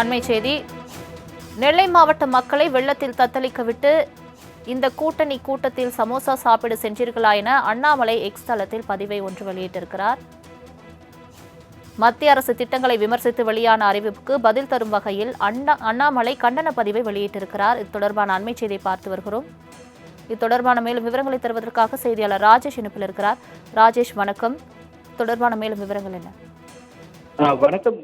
அண்மை செய்தி. நெல்லை மாவட்ட மக்களை வெள்ளத்தில் தத்தளிக்க விட்டு இந்த கூட்டணி கூட்டத்தில் சமோசா சாப்பிட சென்றீர்களா என அண்ணாமலை எக்ஸ் தளத்தில் பதிவை ஒன்று வெளியிட்டிருக்கிறார். மத்திய அரசு திட்டங்களை விமர்சித்து வெளியான அறிவிப்புக்கு பதில் தரும் வகையில் அண்ணா அண்ணாமலை கண்டன பதிவை வெளியிட்டிருக்கிறார். இது தொடர்பான அண்மை செய்தியை பார்த்து வருகிறோம். இது தொடர்பான மேலும் விவரங்களை தருவதற்காக செய்தியாளர் ராஜேஷ் இணைப்பில் இருக்கிறார். ராஜேஷ் வணக்கம். தொடர்பான மேலும் விவரங்கள் என்ன? வணக்கம்.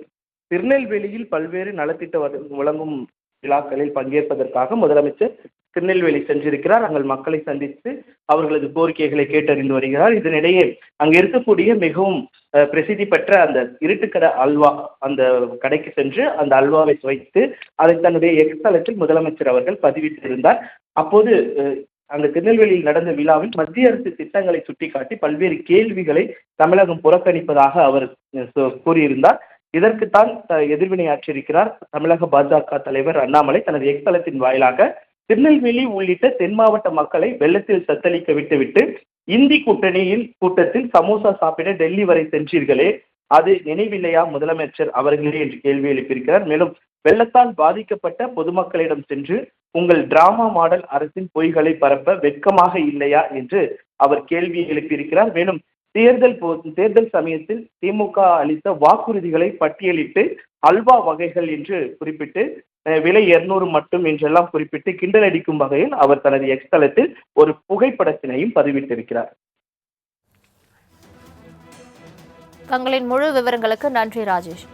திருநெல்வேலியில் பல்வேறு நலத்திட்ட வழங்கும் விழாக்களில் பங்கேற்பதற்காக முதலமைச்சர் திருநெல்வேலி சென்றிருக்கிறார். அங்கே மக்களை சந்தித்து அவர்களது கோரிக்கைகளை கேட்டறிந்து வருகிறார். இதனிடையே அங்கு இருக்கக்கூடிய மிகவும் பிரசித்தி பெற்ற அந்த இருட்டுக்கடை அல்வா அந்த கடைக்கு சென்று அந்த அல்வாவை சுவைத்து அதை தன்னுடைய எக்ஸ் தளத்தில் முதலமைச்சர் அவர்கள் பதிவிட்டிருந்தார். அப்போது அந்த திருநெல்வேலியில் நடந்த விழாவில் மத்திய அரசு திட்டங்களை சுட்டிக்காட்டி பல்வேறு கேள்விகளை தமிழகம் புறக்கணிப்பதாக அவர் கூறியிருந்தார். இதற்குத்தான் எதிர்வினையாற்றியிருக்கிறார் தமிழக பாஜக தலைவர் அண்ணாமலை. தனது எக்ஸ்தலத்தின் வாயிலாக திருநெல்வேலி உள்ளிட்ட தென் மாவட்ட மக்களை வெள்ளத்தில் தத்தளிக்க விட்டுவிட்டு இந்தி கூட்டணியின் கூட்டத்தில் சமோசா சாப்பிட டெல்லி வரை சென்றீர்களே அது நினைவில்லையா? முதலமைச்சர் அவர்களே என்று கேள்வி எழுப்பியிருக்கிறார். மேலும் வெள்ளத்தால் பாதிக்கப்பட்ட பொதுமக்களிடம் சென்று உங்கள் டிராமா மாடல் அரசின் பொய்களை பரப்ப வெட்கமாக இல்லையா? என்று அவர் கேள்வி எழுப்பியிருக்கிறார். மேலும் தேர்தல் போ தேர்தல் சமயத்தில் திமுக அளித்த வாக்குறுதிகளை பட்டியலிட்டு அல்வா வகைகள் என்று குறிப்பிட்டு விலை இருநூறு மட்டும் என்றெல்லாம் குறிப்பிட்டு கிண்டல் அடிக்கும் வகையில் அவர் தனது எக்ஸ் தளத்தில் ஒரு புகைப்படத்தினையும் பதிவிட்டிருக்கிறார். தங்களின் முழு விவரங்களுக்கு நன்றி ராஜேஷ்.